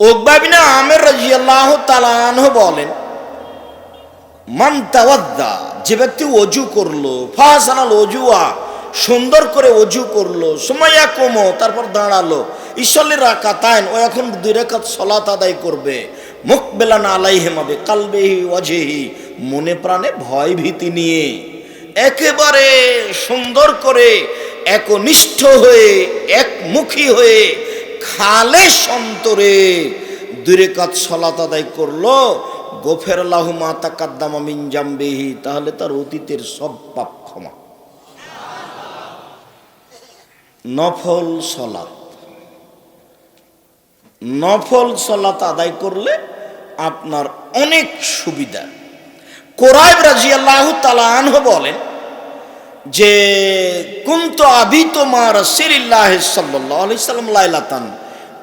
ওকবাবিনা আমের রাজিয়াল্লাহ তালানহ বলেন, মান তাওয়াদ্দা যে ব্যক্তি অজু করল ফাহাসানাল অজুয়া, সুন্দর করে অজু করল সময়া কমো, তারপর দাঁড়াল ঈশ্বরের রাখা তাইন ও এখন দুই রেখাত সলাত আদায় করবে মুখ বেলানা আলাই হেমাবে কালবেহি অজেহি মনে প্রাণে ভয় ভীতি নিয়ে, একেবারে সুন্দর করে একনিষ্ঠ হয়ে, একমুখী হয়ে খালে সন্তরে দূরে কাজ সলাত আদায় করল। গোফের আল্লাহ মাতা কাদ্দামা মিনজাম্বেহি তাহলে তার অতীতের সব পাপ ক্ষমা। নফল সলাত। নফল সলাত আদায় করলে আপনার অনেক সুবিধা। কোরআব রাজি আল্লাহ তালাহ বলেন যে, কুন্ত আবি তোমার সিরিল্লাহ সাল্লাহ আলি সাল্লাম লাইলাতান।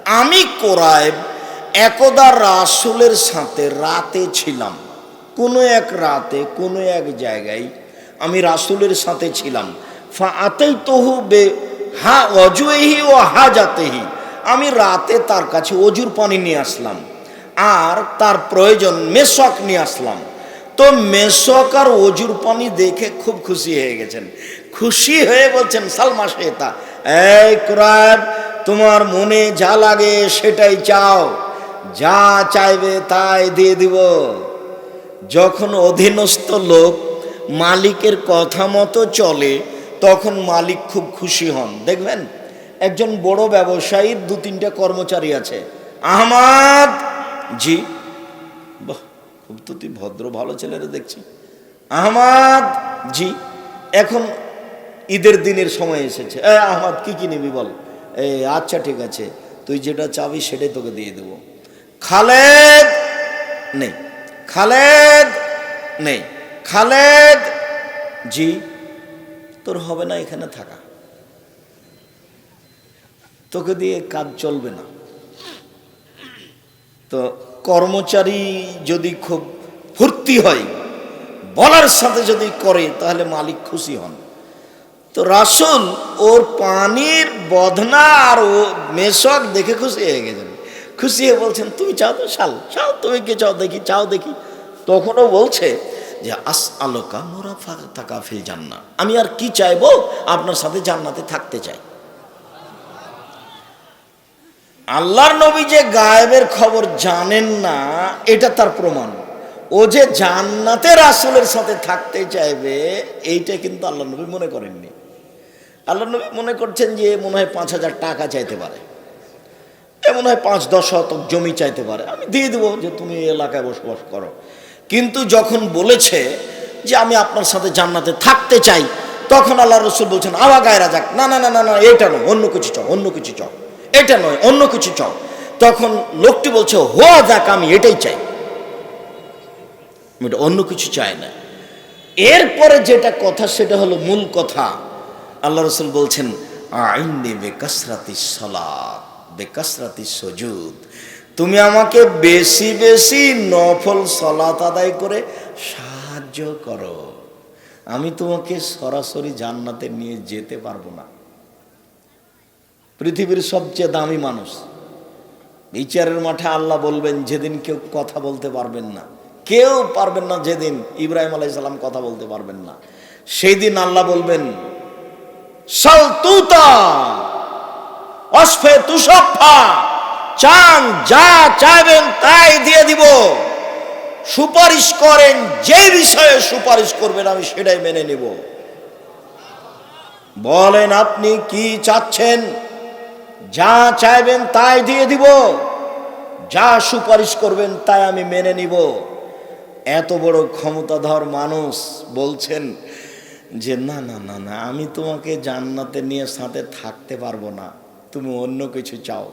আমি কোরআব একদা রাসুলের সাথে রাতে ছিলাম। কোনো এক রাতে, কোনো এক জায়গায় আমি রাসুলের সাথে ছিলাম। ফা আতেই তহু বে হা অজুয়েহি ও হা জাতেহি আমি রাতে তার কাছে অজুর পানি নিয়ে আসলাম। আর তার প্রয়োজন মেশক নিয়ে আসলাম। তো মেশক আর অজুর পানি দেখে খুব খুশি হয়ে গেছেন। খুশি হয়ে বলছেন, সালমা শেতা, এই কুরাব তোমার মনে যা লাগে সেটাই চাও। যা চাইবে তাই দিয়ে দিব। যখন অধীনস্থ লোক মালিকের কথা মতো চলে, তখন মালিক খুব খুশি হন। দেখবেন, একজন বড় ব্যবসায়ীর দু তিনটা কর্মচারী আছে। আহমাদ! জি, বাহ। খুব তো তুই ভদ্র ভালো ছেলেরা দেখছি। আহমাদ, জি, এখন ঈদের দিনের সময় এসেছে। এ, আহমাদ, কি কি নিবি বল? এ আচ্ছা ঠিক আছে, তুই যেটা চাবি সেটাই তোকে দিয়ে দেবো। খালেদ, নেই। খালেদ নেই। খালেদ, জি, তোর হবে না এখানে থাকা। তোকে দিয়ে কাজ চলবে না। তো কর্মচারী যদি খুব ফুর্তি হয়, বলার সাথে যদি করে, তাহলে মালিক খুশি হন। তো রাসুল ওর পানির বদনা আর ও মেশক দেখে খুশি হয়ে গেছেন। খুশি হয়ে বলছেন, তুমি চাও তো, শাল চাও তুমি কে চাও দেখি চাও দেখি। তখনও বলছে যে আস আলোকা মোরা থাকা ফিল জান্না আমি আর কি চাইব? আপনার সাথে জান্নাতে থাকতে চাই। আল্লাহর নবী যে গায়েবের খবর জানেন না, এটা তার প্রমাণ। ও যে জান্নাতে রাসুলের সাথে থাকতে চাইবে, এইটা কিন্তু আল্লাহ নবী মনে করেননি। আল্লাহ নবী মনে করছেন যে মনে হয় পাঁচ হাজার টাকা চাইতে পারে। এমন হয় পাঁচ দশ শতক জমি চাইতে পারে। আমি দিয়ে দেবো যে তুমি এই এলাকায় বসবাস করো। কিন্তু যখন বলেছে যে আমি আপনার সাথে জান্নাতে থাকতে চাই, তখন আল্লাহ রসুল বলছেন, আওয়া গায়রা যাক। না না না না না এটা নয়, অন্য কিছু চাও, অন্য কিছু চাও। এটা নয়, অন্য কিছু চাও। তখন লোকটি বলছে হোয়া যাক, আমি এটাই চাই। অন্য কিছু চাই না। এরপরে যেটা কথা, সেটা হলো মূল কথা। আল্লাহ রসুল বলছেন, আইনে বেকাসরাতি সলাত, বেকাসরাতি সজুদ। তুমি আমাকে বেশি বেশি নফল সলাত আদায় করে সাহায্য করো। আমি তোমাকে সরাসরি জান্নাতে নিয়ে যেতে পারব না। পৃথিবীর সবচেয়ে দামি মানুষ। বিচারের মাঠে আল্লাহ বলবেন, যেদিন কেউ কথা বলতে পারবেন না। কেউ পারবেন না যেদিন ইব্রাহিম আলাইসাল্লাম কথা বলতে পারবেন না। সেই দিন আল্লাহ বলবেন সালতুতা অসফে তুষফা চান যা চাইবেন তাই দিয়ে দিব। সুপারিশ করেন, যে বিষয়ে সুপারিশ করবেন আমি সেটাই মেনে নিব। বলেন, আপনি কি চাচ্ছেন? যা চাইবেন তাই দিয়ে দিব। যা সুপারিশ করবেন তাই আমি মেনে নিব। এত বড় ক্ষমতাধর মানুষ বলছেন যে, না না না না, আমি তোমাকে জান্নাতে নিয়ে সাথে থাকতে পারব না। তুমি অন্য কিছু চাও।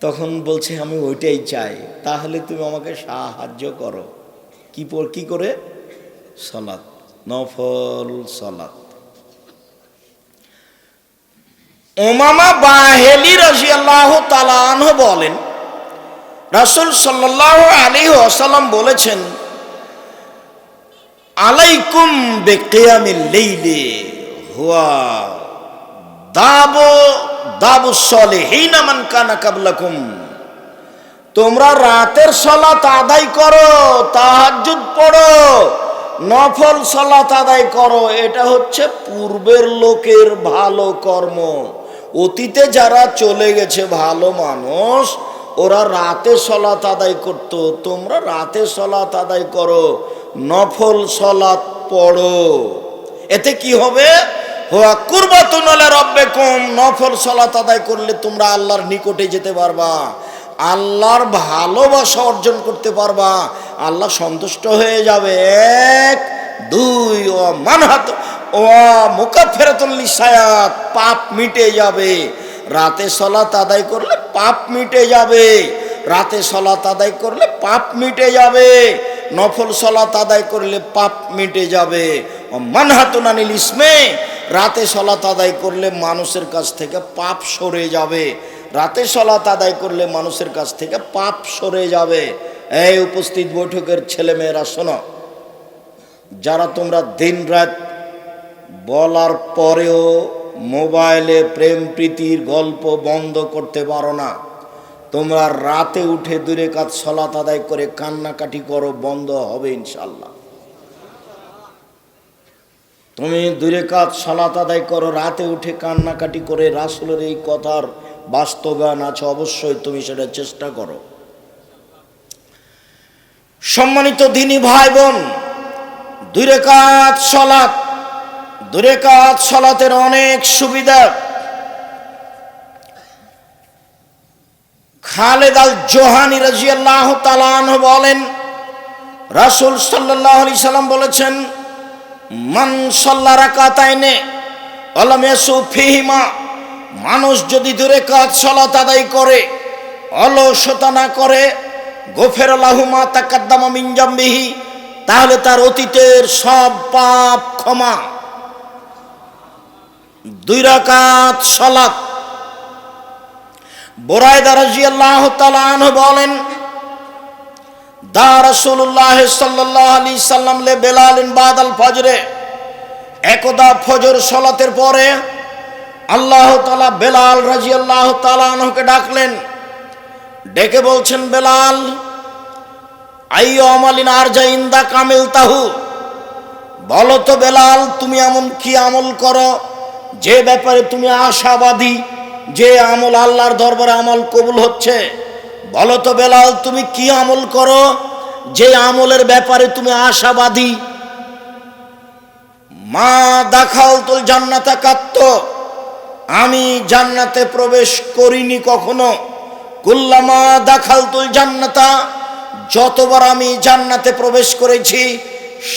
তখন বলছে, আমি ওইটাই চাই। তাহলে তুমি আমাকে সাহায্য করো। কি কি করে? সলাৎ, নফল সলাৎ। ওমামা বাহেলি রাজিয়াল্লাহ তালাহ বলেন, রাসুল সাল্লাহ আলী আসালাম বলেছেন, আলাইকুম বেকিয়ামিল লেইলে, হুয়া দাবো, দাবু সলে হেইনা মান কানা কাবলাকুম, তোমরা রাতের সলাত আদায় করো, তাহাজ্জুদ পড়ো, নফল সলাত আদায় করো, এটা হচ্ছে পূর্বের লোকের ভালো কর্ম। অতীতে যারা চলে গেছে ভালো মানুষ, ওরা রাতে সলাত আদায় করত। তোমরা রাতে সলাত আদায় করো, নফল সলাত পড়ো। এতে কি হবে? হোয়া কুরবাতুন আলা রাব্বিকুম, নফল সালাত আদায় করলে তোমরা আল্লাহর নিকটে যেতে পারবা। আল্লাহর ভালোবাসা অর্জন করতে পারবা। আল্লাহ সন্তুষ্ট হয়ে যাবে। এক দুই ও মানহাত ও মুকাফেরাতুল লিসায়াত পাপ মিটে যাবে। রাতে সলাত আদায় করলে পাপ মিটে যাবে। রাতে সলাত আদায় করলে পাপ মিটে যাবে। নফল সলাত আদায় করলে পাপ মিটে যাবে। ও মানহাতুনানিল ইসমে, রাতে সলাত আদায় করলে মানুষের কাছ থেকে পাপ সরে যাবে। রাতে সলাত আদায় করলে মানুষের কাছ থেকে পাপ সরে যাবে। এই উপস্থিত বৈঠকের ছেলেমেয়েরা শোনো যারা তোমরা দিন রাত বলার পরেও মোবাইলে প্রেম প্রীতির গল্প বন্ধ করতে পারো না, তোমরা রাতে উঠে দূরে কাজ সলাত আদায় করে কান্নাকাটি করো, বন্ধ হবে ইনশাল্লাহ তুমি দূরে কাজ সলাত আদায় করো, রাতে উঠে কান্নাকাটি করে রাসুলের এই কথার বাস্তবায়ন আছে, অবশ্যই তুমি সেটা চেষ্টা করো। সম্মানিত দিনী ভাই বোন দূরে কাজ সলাৎ দূরে কাজ সলাতের অনেক সুবিধা। খালেদ আল জোহানি রাজিয়াল্লাহ তালান বলেন, রাসুল সাল্লাহ আলি সাল্লাম বলেছেন, মান সাল্লা রাকাতাইনে অলমেসু ফিহিমা মানুষ যদি দূরে কাজ সলাত আদায় করে, অলসতা না করে, গোফের লাহুমা তাকাদ্দামা মিনজাম্বিহি তাহলে তার অতীতের সব পাপ ক্ষমা। দুই রাকাত সলাত। বোরায়দা রাজিয়াল্লাহ তালান বলেন, দা রাসূলুল্লাহ সাল্লাল্লাহু আলাইহি সাল্লাম লে বেলালিন বাদাল ফজরে। একদা ফজর সলাতের পরে আল্লাহ তাআলা বেলাল রাদিয়াল্লাহু তাআলা আনহুকে ডাকলেন। ডেকে বলছেন, বেলাল আইয়ো আমালিন আর যা ইন্দা কামিল তাহু। বলো বেলাল, তুমি এমন কি আমল করো? যে ব্যাপারে তুমি আশাবাদী, যে আমল আল্লাহর দরবারে আমল কবুল হচ্ছে। বলো বেলাল, তুমি কি আমল করো? যে আমলের ব্যাপারে তুমি আশাবাদী। মা দেখাও তো জান্নাতে কাত্ত। আমি জান্নাতে প্রবেশ করিনি কখনো। কুল্লামা দেখাল তুল জান্নাতা যতবার আমি জান্নাতে প্রবেশ করেছি,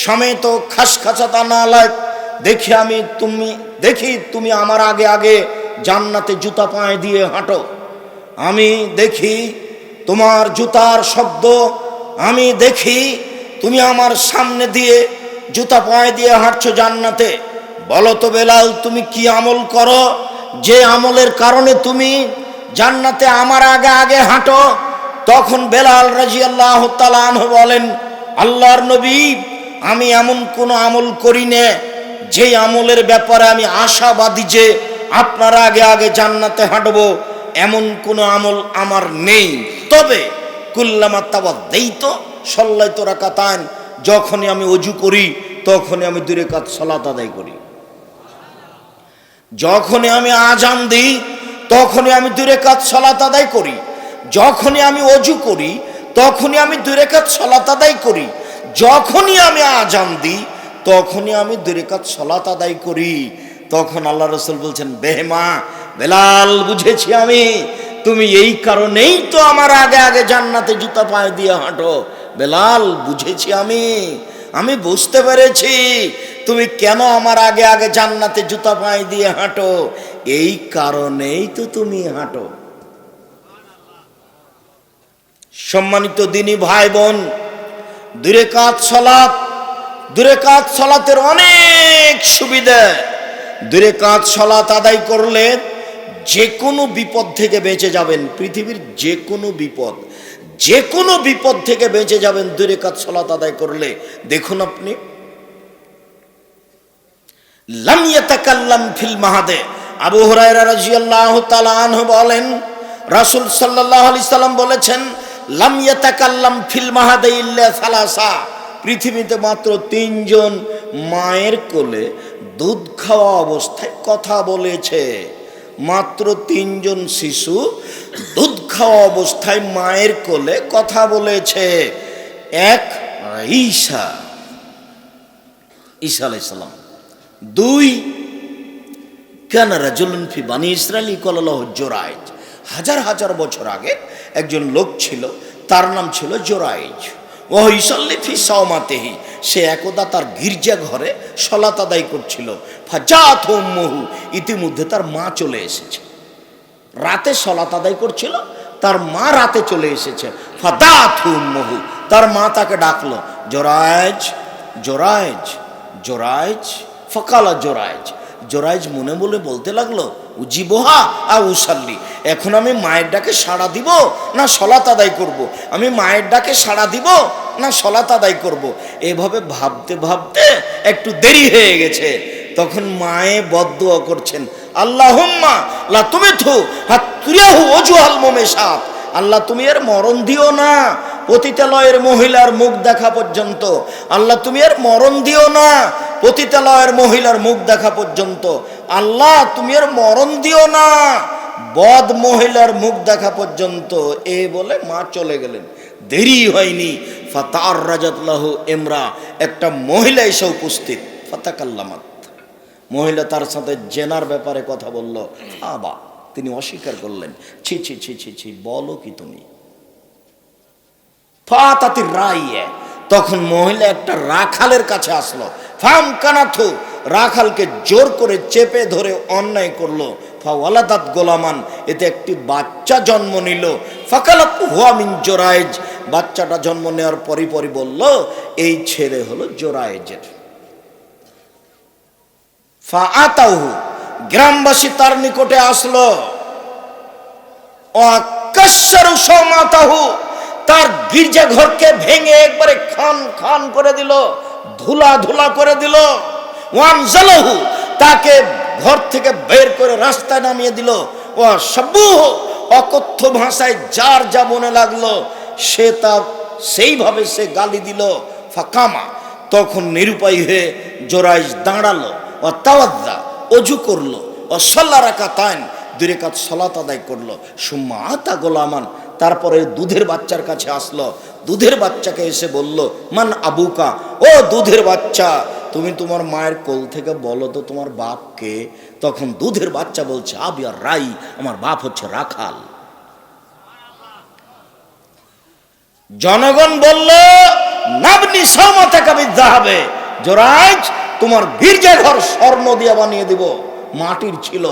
সমেত খাস খাঁচাতা না লাগ, দেখি আমি তুমি, দেখি তুমি আমার আগে আগে জান্নাতে জুতা পায়ে দিয়ে হাঁটো। আমি দেখি তোমার জুতার শব্দ, আমি দেখি তুমি আমার সামনে দিয়ে জুতা পায়ে দিয়ে হাঁটছো জান্নাতে। বলো তো বেলাল, তুমি কি আমল করো? যে আমলের কারণে তুমি জান্নাতে আমার আগে আগে হাঁটো তখন বেলাল রাজি আল্লাহ বলেন, আল্লাহর নবী, আমি এমন কোনো আমল করি নে যে আমলের ব্যাপারে আমি আশাবাদী যে আপনার আগে আগে জান্নাতে হাঁটবো, এমন কোনো আমল আমার নেই। তবে কুল্লামা তাবা দেই তো সল্লাই তো রাকাতান যখনই আমি অজু করি, তখনই আমি দূরে কাজ সলাত আদায় করি। যখনই আমি আজান দিই, তখনই আমি দূরে কাজ সলাত আদায় করি। যখনই আমি অজু করি, তখনই আমি দূরে কাজ সলাত আদায় করি। যখনই আমি আজান দিই, তখনই আমি দূরে কাজ সলাত আদায় করি। তখন আল্লাহ রসুল বলছেন বেহেমা বেলাল, বুঝেছি আমি। তুমি এই কারণেই তো আমার আগে আগে জান্নাতে জুতা পায়ে দিয়ে হাঁটো। বেলাল, বুঝেছি আমি। আমি বুঝতে পেরেছি। তুমি কেন আমার আগে আগে জান্নাতে জুতা পায়ে দিয়ে হাঁটো? এই কারণেই তো তুমি হাঁটো। সম্মানিত দিনী ভাই বোন, দূরে কাজ সলাৎ দূরে কাজ সলাতের অনেক সুবিধা। দূরে কাজ সলাৎ আদায় করলে যে কোনো বিপদ থেকে বেঁচে যাবেন, পৃথিবীর যে কোনো বিপদ, যে কোনো বিপদ থেকে বেঁচে যাবেন দূরে কাজ সলাৎ আদায় করলে। দেখুন আপনি। লাম ইয়াতাকাল্লাম ফিল মাহাদে। আবু হুরায়রা রাদিয়াল্লাহু তাআলা আনহু বলেন, রাসূল সাল্লাল্লাহু আলাইহি সাল্লাম বলেছেন লাম ইয়াতাকাল্লাম ফিল মাহাদে ইল্লা সালাসা। পৃথিবীতে মাত্র তিনজন মায়ের কোলে দুধ খাওয়া অবস্থায় কথা বলেছে। মাত্র তিনজন শিশু দুধ খাওয়া অবস্থায় মায়ের কোলে কথা বলেছে। এক ঈশা ঈশা আলাইসালাম দুই, কেন রাজুলুন ফি বানি ইসরায়েলি কলালহ জোরাইজ হাজার হাজার বছর আগে একজন লোক ছিল, তার নাম ছিল জোরাইজ। ও ইসল্লি ফি সে একদা তার গির্জা ঘরে সলাত আদায় করছিল। ফাজাত মহু ইতিমধ্যে তার মা চলে এসেছে। রাতে সলাত আদায় করছিল, তার মা রাতে চলে এসেছে। ফাদাত মহু তার মা তাকে ডাকলো, জোরাইজ জোরাইজ জোরাইজ, ফকালা জোরাইজ। জোরাইজ মনে বলে বলতে লাগল, উজিবোহা আর উসাল্লি, এখন আমি মায়ের ডাকে সাড়া দিব না সলাত আদায় করব। আমি মায়ের ডাকে সাড়া দিব না সলাত আদায় করব। এভাবে ভাবতে ভাবতে একটু দেরি হয়ে গেছে তখন মায়ে বদুয়া করছেন আল্লাহ লা তুমি থু হাত তুরিয়াহু অজুহাল মোমে সাপ আল্লাহ, তুমি এর মরণ দিও না পতিতালয়ের মহিলার মুখ দেখা পর্যন্ত। আল্লাহ, তুমি আর মরণ দিও না। পতিতালয়ের মহিলার মুখ দেখা পর্যন্ত। আল্লাহ, তুমি আর মরণ দিও না। বদ মহিলার মুখ দেখা পর্যন্ত। এ বলে মা চলে গেলেন। দেরি হয়নি। ফাতার রাজাতলাহ এমরা একটা মহিলা এসে উপস্থিত। ফাতাকাল্লামাত। মহিলা তার সাথে জেনার ব্যাপারে কথা বলল। আবা, তিনি অস্বীকার করলেন। ছি ছি ছি ছি ছি, বলো কি তুমি? ফাতাতি রাইয়ে তখন মহিলা একটা রাখালের কাছে আসলো। ফাম কানাথু, রাখালকে জোর করে চেপে ধরে অন্যায় করল। ফাওয়ালাদাত গোলামান, এতে একটি বাচ্চা জন্ম নিল। ফাকালাত হুয়া মিন জোরাইজ বাচ্চাটা জন্ম নেওয়ার পরই পরই বলল, এই ছেলে হলো জোরাইজের ফা আতাহু গ্রামবাসী তার নিকটে আসলো। অকাশ্যারু সমাতাহু। তার গির্জা ঘরকে ভেঙে একবারে খান খান করে দিল, ধুলা ধুলা করে দিল। তাকে ঘর থেকে বের করে রাস্তায় নামিয়ে দিল। অকথ্য ভাষায় যার যা মনে লাগল, সে তার সেইভাবে সে গালি দিল। ফাকামা তখন নিরুপায় হয়ে জোরাইজ দাঁড়াল, ও তাওয়াদ্দা অজু করল, ও সল্লা রাখা তাইন কাজ সলাত আদায় করল। সুম্মা আতা গোলামান তারপরে দুধের বাচ্চার কাছে আসলো। দুধের বাচ্চাকে এসে বলল, মান আবুকা, ও দুধের বাচ্চা, তুমি তোমার মায়ের কোল থেকে বলো তো তোমার বাপকে। তখন দুধের বাচ্চা বলছে আবিয়ার রাই, আমার বাপ হচ্ছে রাখাল। জনগণ বলল, নাবনি সমতা কাবিদ্যা হবে জোরাজ তোমার গির্জা ঘর স্বর্ণ দিয়ে বানিয়ে দিব। মাটির ছিল।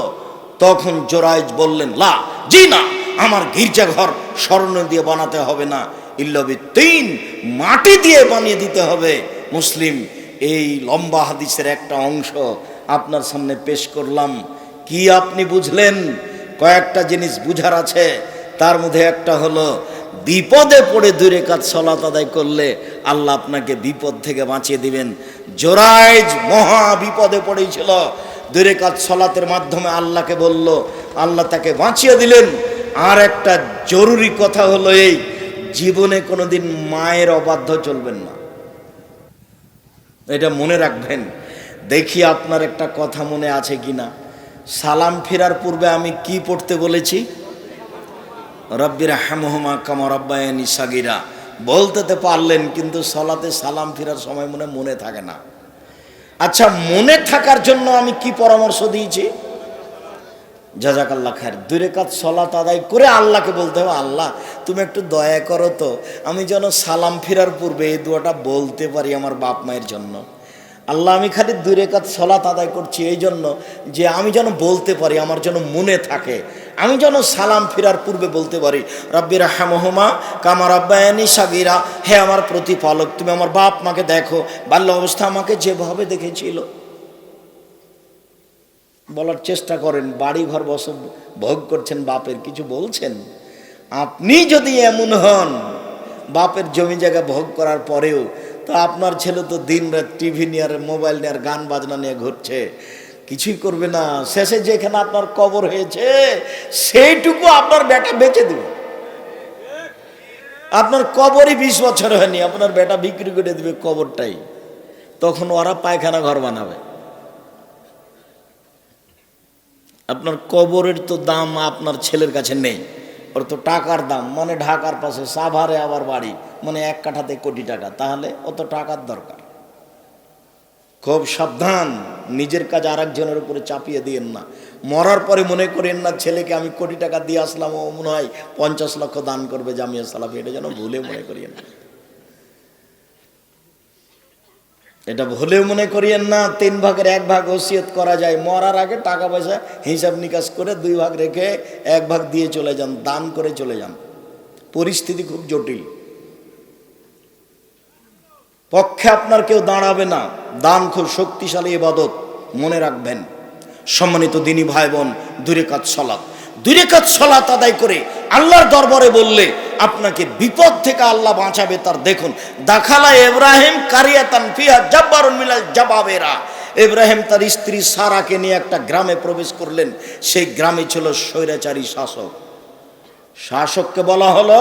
তখন জোরাইজ বললেন, লা, জি না। আমার গির্জাঘর স্বর্ণ দিয়ে বানাতে হবে না। ইল্লবি তিন মাটি দিয়ে বানিয়ে দিতে হবে। মুসলিম, এই লম্বা হাদিসের একটা অংশ আপনার সামনে পেশ করলাম। কি আপনি বুঝলেন? কয়েকটা জিনিস বুঝার আছে। তার মধ্যে একটা হলো, বিপদে পড়ে দূরে কাজ সলাত আদায় করলে আল্লাহ আপনাকে বিপদ থেকে বাঁচিয়ে দিবেন। জোরাইজ মহা বিপদে পড়েছিল। দূরে কাজ সলাতের মাধ্যমে আল্লাহকে বলল, আল্লাহ তাকে বাঁচিয়ে দিলেন। আর একটা জরুরি কথা হলো এই, জীবনে কোনোদিন মায়ের অবাধ্য চলবেন না। এটা মনে রাখবেন, দেখি আপনার একটা কথা মনে আছে কিনা। সালাম ফেরার পূর্বে আমি কি পড়তে বলেছি? রব্বির হ্যামহমা কামা রব্বায়নি সাগিরা। বলতে পারলেন, কিন্তু সলাতে সালাম ফেরার সময় মনে মনে থাকে না। আচ্ছা মনে থাকার জন্য আমি কি পরামর্শ দিয়েছি? জাজাকাল্লা খায়ের দূরে কাজ সলাত আদায় করে আল্লাহকে বলতে হবে, আল্লাহ, তুমি একটু দয়া করো তো, আমি যেন সালাম ফেরার পূর্বে এই দুয়াটা বলতে পারি আমার বাপ মায়ের জন্য। আল্লাহ, আমি খালি দূরে কাজ সলাত আদায় করছি এই জন্য যে আমি যেন বলতে পারি, আমার যেন মনে থাকে। আমি যেন সালাম ফেরার পূর্বে বলতে পারি রব্বির হ্যামহমা কামার আব্বায়ানি সাগিরা। হে আমার প্রতিপালক, তুমি আমার বাপ মাকে দেখো। বাল্য অবস্থা আমাকে যেভাবে দেখেছিল। বলার চেষ্টা করেন বাড়ি ঘর বস ভোগ করছেন বাপের, কিছু বলছেন? আপনি যদি এমন হন, বাপের জমি জায়গা ভোগ করার পরেও, তো আপনার ছেলে তো দিন রাত টিভি নিয়ে আর মোবাইল নিয়ে আর গান বাজনা নিয়ে ঘুরছে, কিছুই করবে না। শেষে যেখানে আপনার কবর হয়েছে, সেইটুকু আপনার বেটা বেঁচে দেবে। আপনার কবরই বিশ বছর হয়নি, আপনার বেটা বিক্রি করে দেবে কবরটাই। তখন ওরা পায়খানা ঘর বানাবে। আপনার কবরের তো দাম আপনার ছেলের কাছে নেই। ওর তো টাকার দাম। মানে ঢাকার পাশে সাভারে আবার বাড়ি। মানে এক কাঠাতে কোটি টাকা। তাহলে অত টাকার দরকার। খুব সাবধান। নিজের কাজ আর একজনের উপরে চাপিয়ে দিয়েন না। মরার পরে মনে করেন না, ছেলেকে আমি কোটি টাকা দিয়ে আসলাম, ও মনে হয় পঞ্চাশ লক্ষ দান করবে জামিয়া সালাফি। এটা যেন ভুলে মনে করিয়েন। না এটা ভুলেও মনে করিয়েন না, তিন ভাগের এক ভাগ ওসিয়ত করা যায়। মরার আগে টাকা পয়সা হিসাব নিকাশ করে দুই ভাগ রেখে এক ভাগ দিয়ে চলে যান, দান করে চলে যান। পরিস্থিতি খুব জটিল। পক্ষে আপনার কেউ দাঁড়াবে না। দান খুব শক্তিশালী ইবাদত, মনে রাখবেন। সম্মানিত দিনী ভাই বোন, দূরে কাজ সলাৎ। দূরে কাজ সলাৎ আদায় করে আল্লাহর দরবারে বললে আপনাকে বিপদ থেকে আল্লাহ বাঁচাবে, তার দেখুন, দাখালা ইব্রাহিম কারিয়াতান ফিহা জাব্বারুন মিলাল জাবাবেরা। ইব্রাহিম তার স্ত্রী সারাকে নিয়ে একটা গ্রামে প্রবেশ করলেন, সেই গ্রামে ছিল স্বৈরাচারী শাসক। শাসককে বলা হলো,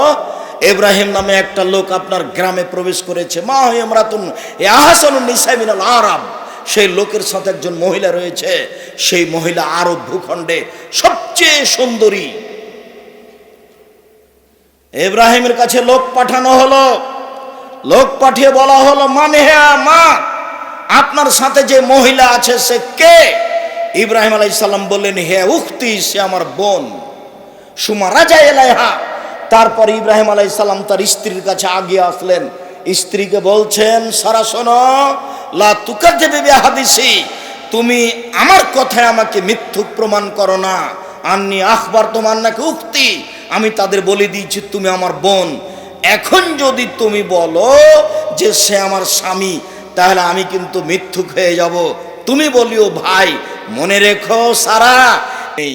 ইব্রাহিম নামে একটা লোক আপনার গ্রামে প্রবেশ করেছে, মা নিসাইমিনাল আরাব। সেই লোকের সাথে একজন মহিলা রয়েছে, সেই মহিলা আরব ভূখণ্ডে সবচেয়ে সুন্দরী। ইব্রাহিমের কাছে লোক পাঠানো হলো। লোক পাঠিয়ে বলা হলো মানে হ্যাঁ মা আপনার সাথে যে মহিলা আছে সে কে? ইব্রাহিম আলাইসাল্লাম বললেন, হে উক্তি সে আমার বোন, সুমা রাজা এলাইহা। তারপর ইব্রাহিম আলাইসাল্লাম তার স্ত্রীর কাছে আগিয়ে আসলেন। স্ত্রীকে বলছেন, সারা শোনো, লা তুকার দেবে হাদিসি তুমি আমার কথায় আমাকে মিথ্যুক প্রমাণ করো না। আননি আখবার তোমার নাকি উক্তি আমি তাদের বলে দিয়েছি, তুমি আমার বোন। এখন যদি তুমি বলো যে সে আমার স্বামী, তাহলে আমি কিন্তু মিথ্যুক হয়ে যাব। তুমি বলিও, ভাই, মনে রেখো, সারা এই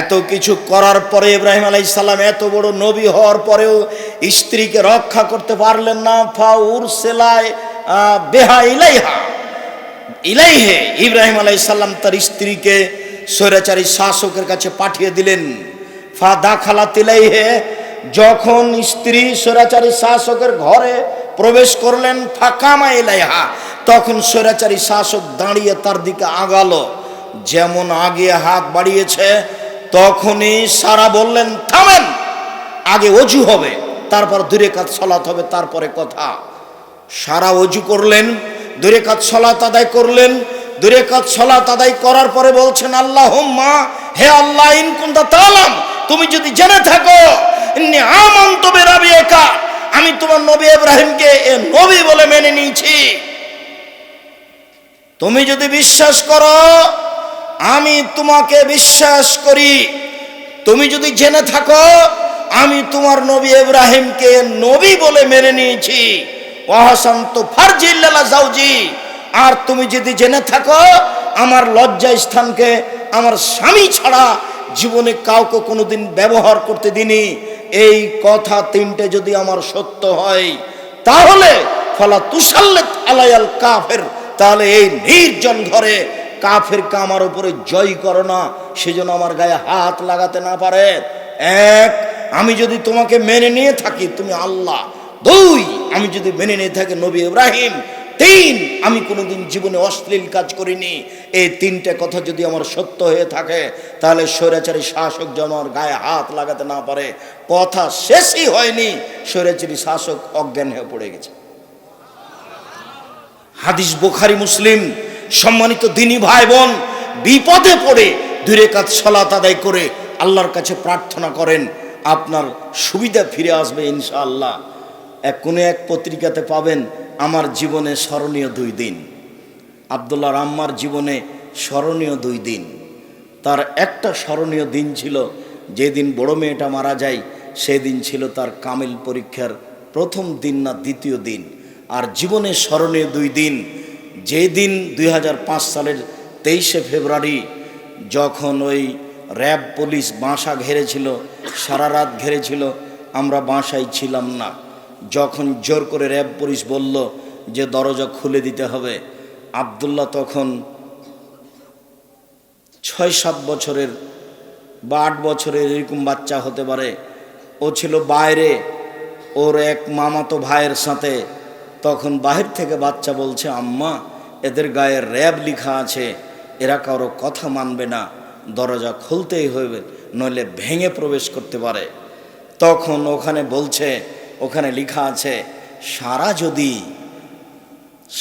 এত কিছু করার পরে ইব্রাহিম আলাই সাল্লাম এত বড় নবী হওয়ার পরেও স্ত্রীকে রক্ষা করতে পারলেন না। ফাউর সেলাই বেহা ইলাইহা। ইলাইহে ইব্রাহিম আলাই সাল্লাম তার স্ত্রীকে স্বৈরাচারী শাসকের কাছে পাঠিয়ে দিলেন। ফা দাখালা তিলাইহে যখন স্ত্রী স্বৈরাচারী শাসকের ঘরে প্রবেশ করলেন ফাঁকামা ইলাইহা তখন স্বৈরাচারী শাসক দাঁড়িয়ে তার দিকে আগালো। যেমন আগে হাত বাড়িয়েছে, তখনই সারা বললেন, থামেন, আগে অজু হবে, তারপর দূরে কাজ সলাৎ হবে, তারপরে কথা। সারা অজু করলেন, দূরে কাজ সলাৎ আদায় করলেন দূরে কাজ সলাৎ আদায় করার পরে বলছেন আল্লাহ মা হে আল্লাহ ইনকুন্দা তালাম তুমি যদি জেনে থাকো, ইন্নি আমন্ত বেরাবি একা আমি তোমার নবী ইব্রাহিমকে এ নবী বলে মেনে নিয়েছি। তুমি যদি বিশ্বাস করো, আমি তোমাকে বিশ্বাস করি। তুমি যদি জেনে থাকো, আমি তোমার নবী ইব্রাহিমকে নবী বলে মেনে নিয়েছি। ওয়াহাসান্ত ফারজিল্লালা জাউজি আর তুমি যদি জেনে থাকো, আমার লজ্জা স্থানকে আমার স্বামী ছাড়া জীবনে কাউকে কোনোদিন ব্যবহার করতে দিনি। এই কথা তিনটে যদি আমার সত্য হয়, তাহলে ফলা তুষাল্লেত আলায়াল কাফের, তাহলে এই নির্জন ঘরে কাফের আমার উপরে জয় করো না, সেজন্য আমার গায়ে হাত লাগাতে না পারে। এক, আমি যদি তোমাকে মেনে নিয়ে থাকি, তুমি আল্লাহ। দুই, আমি যদি মেনে নিয়ে থাকি নবী ইব্রাহিম তিন। আমি কোনোদিন জীবনে অশ্লীল কাজ করিনি। এই তিনটে কথা যদি আমার সত্য হয়ে থাকে, তাহলে স্বৈরাচারী শাসক যেন আমার গায়ে হাত লাগাতে না পারে। কথা শেষই হয়নি। স্বৈরাচারী শাসক অজ্ঞান হয়ে পড়ে গেছে। হাদিস বোখারি, মুসলিম, সম্মানিত দিনী ভাই বোন বিপদে পড়ে দূরে কাজ সলাত আদায় করে আল্লাহর কাছে প্রার্থনা করেন, আপনার সুবিধা ফিরে আসবে ইনশাআল্লাহ। এক কোনো এক পত্রিকাতে পাবেন আমার জীবনে স্মরণীয় দুই দিন। আবদুল্লাহ রাম্মার জীবনে স্মরণীয় দুই দিন। তার একটা স্মরণীয় দিন ছিল, যেদিন বড় মেয়েটা মারা যায়, সেদিন ছিল তার কামিল পরীক্ষার প্রথম দিন না দ্বিতীয় দিন। আর জীবনে স্মরণীয় দুই দিন, যেদিন দুই সালের তেইশে ফেব্রুয়ারি, যখন ওই র্যাব পুলিশ বাসা ঘেরেছিল, সারা রাত ঘেরেছিল, আমরা বাসায় ছিলাম না। যখন জোর করে র্যাব পুলিশ বলল যে দরজা খুলে দিতে হবে, আবদুল্লাহ তখন ছয় সাত বছরের বা আট বছরের এরকম বাচ্চা হতে পারে। ও ছিল বাইরে, ওর এক মামাতো ভাইয়ের সাথে। তখন বাহির থেকে বাচ্চা বলছে, আম্মা, এদের গায়ে র্যাব লেখা আছে, এরা কারও কথা মানবে না, দরজা খুলতেই হইবে, নইলে ভেঙে প্রবেশ করতে পারে। তখন ওখানে বলছে ওখানে লেখা আছে, সারা যদি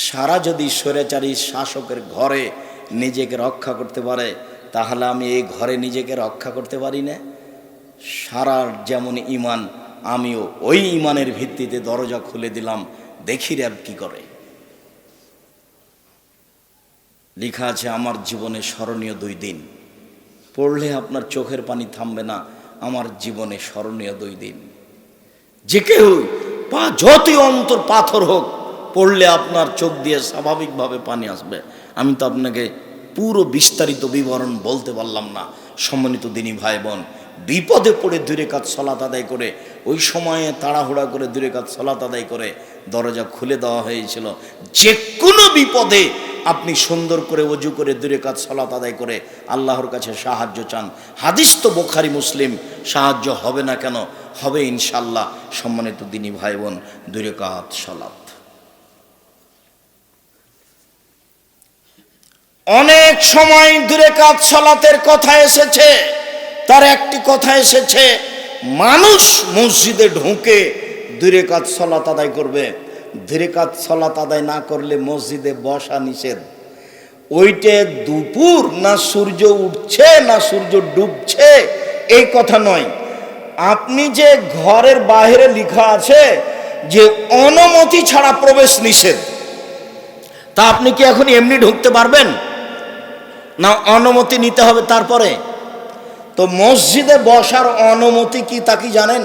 সারা যদি স্বৈরাচারী শাসকের ঘরে নিজেকে রক্ষা করতে পারে, তাহলে আমি এই ঘরে নিজেকে রক্ষা করতে পারি না। সারার যেমন ইমান, আমিও ওই ইমানের ভিত্তিতে দরজা খুলে দিলাম, দেখি র্যাব কি করে। লেখা আছে, আমার জীবনে স্মরণীয় দুই দিন। পড়লে আপনার চোখের পানি থামবে না, আমার জীবনে স্মরণীয় দুই দিন। যে কেউ পা যতই অন্তর পাথর হোক, পড়লে আপনার চোখ দিয়ে স্বাভাবিকভাবে পানি আসবে। আমি তো আপনাকে পুরো বিস্তারিত বিবরণ বলতে পারলাম না। সম্মানিত দিনী ভাই বোন বিপদে পড়ে দূরে কাজ সলাত আদায় করে, ওই সময়ে তাড়াহুড়া করে দূরে কাজ সলাত আদায় করে দরজা খুলে দেওয়া হয়েছিল। যে কোনো বিপদে আপনি সুন্দর করে অজু করে দূরে কাজ সলাত আদায় করে আল্লাহর কাছে সাহায্য চান। হাদিস তো বোখারি, মুসলিম, সাহায্য হবে না কেন? হবে ইনশাল্লাহ সম্মানিত দিনী ভাই বোন দূরে কাজ সলাত। অনেক সময় দূরে কাজ সলাতের কথা এসেছে, তার একটি কথা এসেছে, মানুষ মসজিদে ঢুকে দূরে কাজ সলাত আদায় করবে। দূরে কাজ সলাত আদায় না করলে মসজিদে বসা নিষেধ। ওইটে দুপুর না সূর্য উঠছে, না সূর্য ডুবছে, এই কথা নয়। আপনি যে ঘরের বাইরে লেখা আছে যে অনুমতি ছাড়া প্রবেশ নিষেধ, তা আপনি কি এখন এমনি ঢুকতে পারবেন? না, অনুমতি নিতে হবে তারপরে? তো মসজিদে বসার অনুমতি কি তা কি জানেন?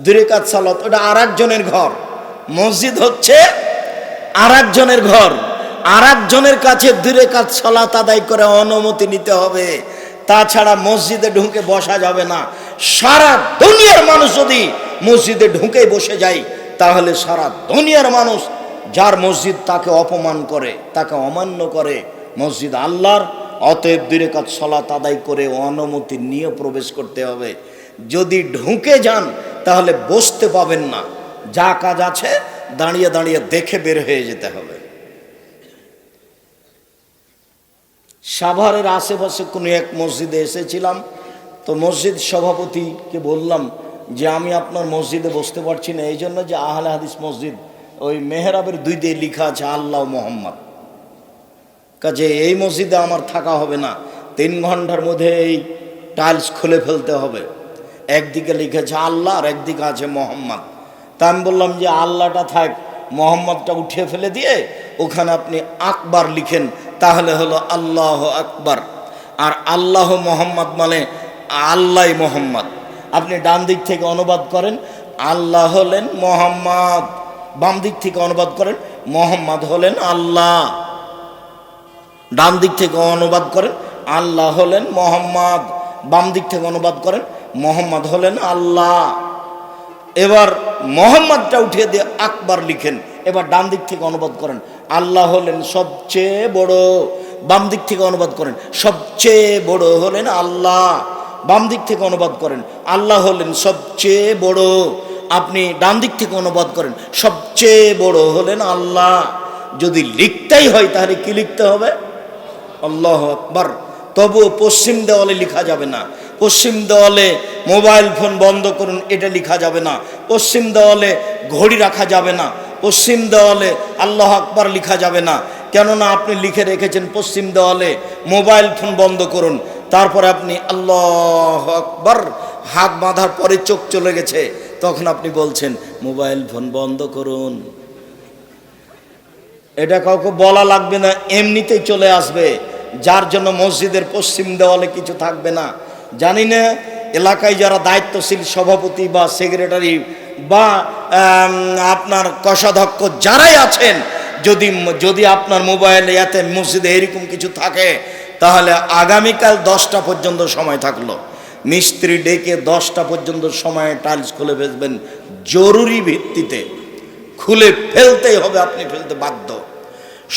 দূরে কাজ সালত, ওটা আর একজনের ঘর। মসজিদ হচ্ছে আর একজনের ঘর। আর একজনের কাছে দূরে কাজ সলাত আদায় করে অনুমতি নিতে হবে। তাছাড়া মসজিদে ঢুকে বসা যাবে না। সারা দুনিয়ার মানুষ যদি মসজিদে ঢুকে বসে যায়, তাহলে সারা দুনিয়ার মানুষ যার মসজিদ তাকে অপমান করে, তাকে অমান্য করে, মসজিদ আল্লাহর, অতএব দূরে কাজ সলাত আদায় করে অনুমতি নিয়ে প্রবেশ করতে হবে। যদি ঢুকে যান, তাহলে বসতে পাবেন না। যা কাজ আছে, দাঁড়িয়ে দাঁড়িয়ে দেখে বের হয়ে যেতে হবে। সাভারের আশেপাশে কোনো এক মসজিদে এসেছিলাম। তো মসজিদ সভাপতিকে বললাম যে, আমি আপনার মসজিদে বসতে পারছি না। এই জন্য যে আহলে হাদিস মসজিদ, ওই মেহরাবের দুই দিয়ে লেখা আছে, আল্লাহ মোহাম্মদ। কাজে এই মসজিদে আমার থাকা হবে না। তিন ঘণ্টার মধ্যে এই টাইলস খুলে ফেলতে হবে। একদিকে লিখেছে আল্লাহ আর একদিকে আছে মোহাম্মদ। তা আমি বললাম যে, আল্লাহটা থাক, মোহাম্মদটা উঠিয়ে ফেলে দিয়ে ওখানে আপনি আকবার লিখেন তাহলে হলো আল্লাহ আকবার। আর আল্লাহ মোহাম্মদ মানে আল্লাহ মোহাম্মদ। আপনি ডান দিক থেকে অনুবাদ করেন, আল্লাহ হলেন মোহাম্মদ। বাম দিক থেকে অনুবাদ করেন, মোহাম্মদ হলেন আল্লাহ। ডান দিক থেকে অনুবাদ করেন, আল্লাহ হলেন মোহাম্মদ। বাম দিক থেকে অনুবাদ করেন, মোহাম্মদ হলেন আল্লাহ। এবার মোহাম্মদটা উঠিয়ে দিয়ে আকবার লিখেন, এবার ডান দিক থেকে অনুবাদ করেন আল্লাহ হলেন সবচেয়ে বড়। বাম দিক থেকে অনুবাদ করেন, সবচেয়ে বড় হলেন আল্লাহ। বাম দিক থেকে অনুবাদ করেন, আল্লাহ হলেন সবচেয়ে বড়। আপনি ডান দিক থেকে অনুবাদ করেন, সবচেয়ে বড় হলেন আল্লাহ। যদি লিখতেই হয়, তাহলে কি লিখতে হবে? আল্লাহ আকবার। তবুও পশ্চিম দেওয়ালে লেখা যাবে না। পশ্চিম দেওয়ালে মোবাইল ফোন বন্ধ করুন, এটা লেখা যাবে না। পশ্চিম দেওয়ালে ঘড়ি রাখা যাবে না। পশ্চিম দেওয়ালে আল্লাহ আকবার লেখা যাবে না। কেননা আপনি লিখে রেখেছেন পশ্চিম দেওয়ালে মোবাইল ফোন বন্ধ করুন। তারপরে আপনি আল্লাহ আকবার হাত বাঁধার পরে চোখ চলে গেছে। তখন আপনি বলছেন, মোবাইল ফোন বন্ধ করুন। এটা কাউকে বলা লাগবে না, এমনিতেই চলে আসবে। যার জন্য মসজিদের পশ্চিম দেওয়ালে কিছু থাকবে না। জানি না এলাকায় যারা দায়িত্বশীল সভাপতি বা সেক্রেটারি বা আপনার কোষাধ্যক্ষ যারাই আছেন, যদি যদি আপনার মোবাইলে এতে মসজিদে এরকম কিছু থাকে, তাহলে আগামীকাল দশটা পর্যন্ত সময় থাকল। মিস্ত্রি ডেকে দশটা পর্যন্ত সময়ে টাইলস খুলে ফেলবেন জরুরি ভিত্তিতে। খুলে ফেলতেই হবে, আপনি ফেলতে বাধ্য।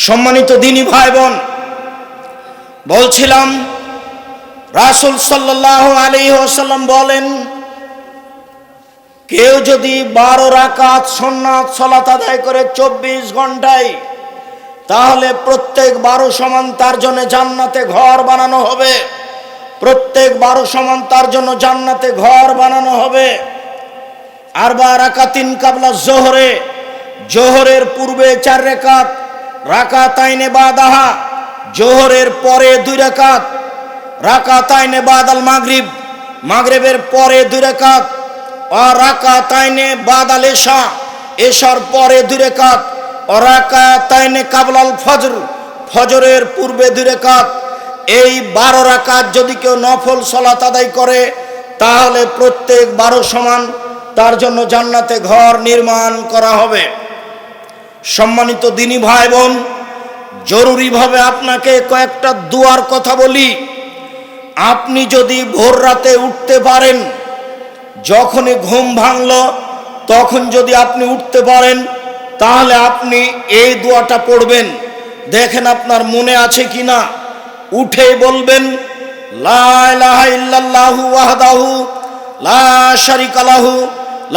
সম্মানিত দিনী ভাই বোন, বলছিলাম রাসুল সাল্লাহ আলী ওসাল্লাম বলেন, কেউ যদি বারো রাকাত সন্ন্যাত সলাত আদায় করে চব্বিশ ঘন্টায়, তাহলে প্রত্যেক বারো সমান তার জন্য জান্নাতে ঘর বানানো হবে। প্রত্যেক বারো সমান তার জন্য জান্নাতে ঘর বানানো হবে। আর বা রাকাতিন কাবলা জোহরে, জোহরের পূর্বে চার রাকাত আইনে বাদাহা, জোহরের পরে দুই রাকাত আইনে বাদাল মাগরিব। মাগরিবের পরে দুই রেখাত আর রাকাত আইনে বাদাল এশা। এশার পরে দুই রেখাত অরাকাত আইনে কাবলাল ফজর। ফজরের পূর্বে দুই রেখাত এই বারো রাকাত যদি কেউ নফল সলাত আদায় করে, তাহলে প্রত্যেক বারো সমান তার জন্য জান্নাতে ঘর নির্মাণ করা হবে। সম্মানিত দিনী ভাই বোন, জরুরিভাবে আপনাকে কয়েকটা দুয়ার কথা বলি। আপনি যদি ভোর রাতে উঠতে পারেন, যখনই ঘুম ভাঙল, তখন যদি আপনি উঠতে পারেন, তাহলে আপনি এই দোয়াটা পড়বেন। দেখেন আপনার মনে আছে কি না উঠে বলবেন, লা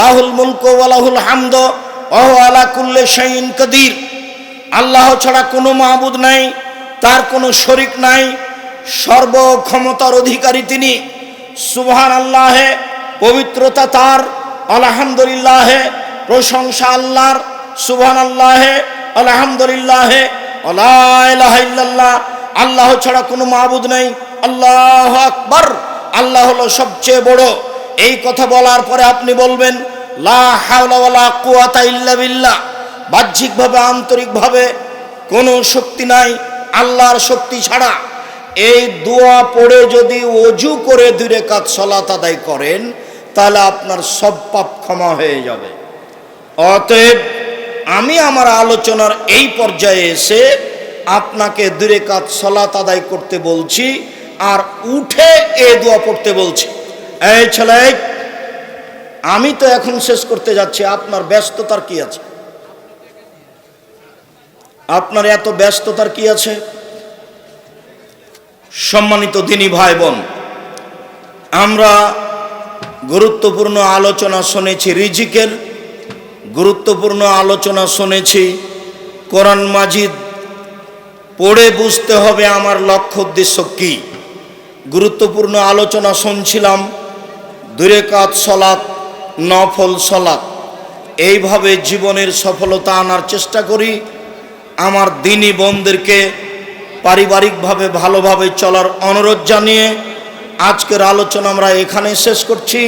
লাহুল মুলকু ওয়া লাহুল হামদ আল্লাহ ছাড়া কোনো মাহবুদ নাই, তার কোনো শরিক নাই সর্বক্ষমতার অধিকারী তিনি। সুবহান আল্লাহে পবিত্রতা তার, আলহামদুলিল্লাহে, প্রশংসা আল্লাহর। সুবহান আল্লাহে আলহামদুলিল্লাহে আল্লাহ আল্লাহ ছাড়া কোনো মাহবুদ নেই। আল্লাহ আকবর, আল্লাহ হলো সবচেয়ে বড়। এই কথা বলার পরে আপনি বলবেন, লা হাওলা কুওয়াতা ইল্লা বিল্লাহ। বাহ্যিকভাবে, আন্তরিকভাবে কোনো শক্তি নাই, আল্লাহর শক্তি ছাড়া। এই দোয়া পড়ে যদি অজু করে দূরে কাজ সলাত আদায় করেন, তাহলে আপনার সব পাপ ক্ষমা হয়ে যাবে। অতএব আমি আমার আলোচনার এই পর্যায়ে এসে আপনাকে দূরে কাজ সলাত আদায় করতে বলছি আর উঠে এ দোয়া পড়তে বলছি। এই ছেলে, আমি তো এখন শেষ করতে যাচ্ছি, আপনার ব্যস্ততার কি আছে? আপনার এত ব্যস্ততার কি আছে? সম্মানিত দিনী ভাই বোন আমরা গুরুত্বপূর্ণ আলোচনা শুনেছি, রিজিকের গুরুত্বপূর্ণ আলোচনা শুনেছি। কোরআন মাজিদ পড়ে বুঝতে হবে আমার লক্ষ্য উদ্দেশ্য কী। গুরুত্বপূর্ণ আলোচনা শুনছিলাম দূরে কাজ সলাৎ, নফল সলাৎ। এইভাবে জীবনের সফলতা আনার চেষ্টা করি। আমার দিনী বোনদেরকে পারিবারিকভাবে ভালোভাবে চলার অনুরোধ জানিয়ে আজকের আলোচনা আমরা এখানে শেষ করছি।